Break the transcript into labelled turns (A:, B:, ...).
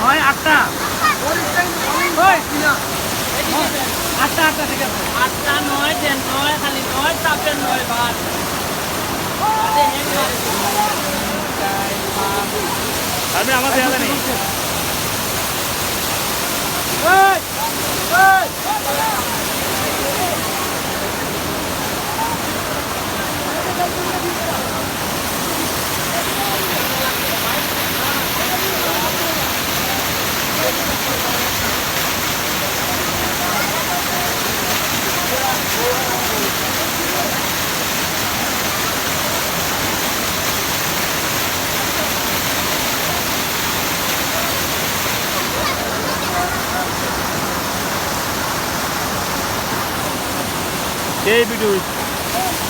A: নয়
B: আটটা। আটটা আটটা ঠিক আছে
A: আটটা নয় দেন নয় খালি নয় চাপের নয় ভাত।
C: আমি আমার দেয়া নেই Ei, Bidu.